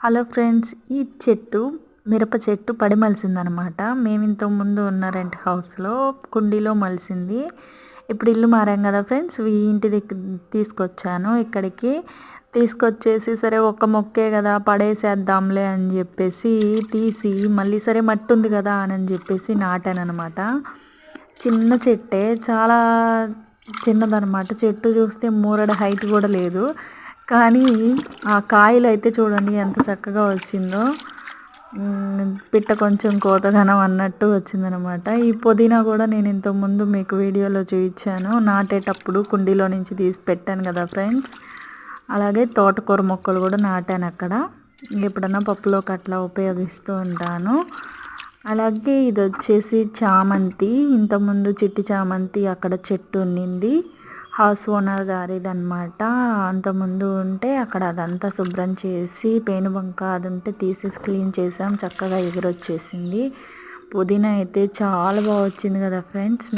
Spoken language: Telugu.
హలో ఫ్రెండ్స్ ఈ చెట్టు మిరప చెట్టు పడి మలిసిందనమాట మేము ఇంతకు ముందు ఉన్న రెంట్ హౌస్లో కుండీలో మలిసింది. ఇప్పుడు ఇల్లు మారాం కదా ఫ్రెండ్స్ ఈ ఇంటి దగ్గర తీసుకొచ్చాను. ఇక్కడికి తీసుకొచ్చేసి సరే ఒక మొక్కే కదా పడేసేద్దాంలే అని చెప్పేసి తీసి మళ్ళీ సరే మట్టి ఉంది కదా అని చెప్పేసి నాటానమాట చిన్న చెట్టే చాలా చిన్నదనమాట. చెట్టు చూస్తే మూరడ హైట్ కూడా లేదు. కానీ ఆ కాయలు అయితే చూడండి ఎంత చక్కగా వచ్చిందో. పిట్ట కొంచెం కోతదనం అన్నట్టు వచ్చిందనమాట. ఈ పుదీనా కూడా నేను ఇంతకుముందు మీకు వీడియోలో చూపించాను. నాటేటప్పుడు కుండీలో నుంచి తీసి పెట్టాను కదా ఫ్రెండ్స్. అలాగే తోటకూర మొక్కలు కూడా నాటాను అక్కడ. ఎప్పుడన్నా పప్పులోకి అట్లా ఉపయోగిస్తూ ఉంటాను. అలాగే ఇది వచ్చేసి చామంతి. ఇంతకుముందు చిట్టి చామంతి అక్కడ చెట్టు ఉండింది హౌస్ ఓనర్ గారిదనమాట అంతకుముందు ఉంటే అక్కడ అదంతా శుభ్రం చేసి పేనుబంక అది ఉంటే తీసేసి క్లీన్ చేసాం చక్కగా ఎగురొచ్చేసింది. పుదీనా అయితే చాలా బాగా వచ్చింది కదా ఫ్రెండ్స్.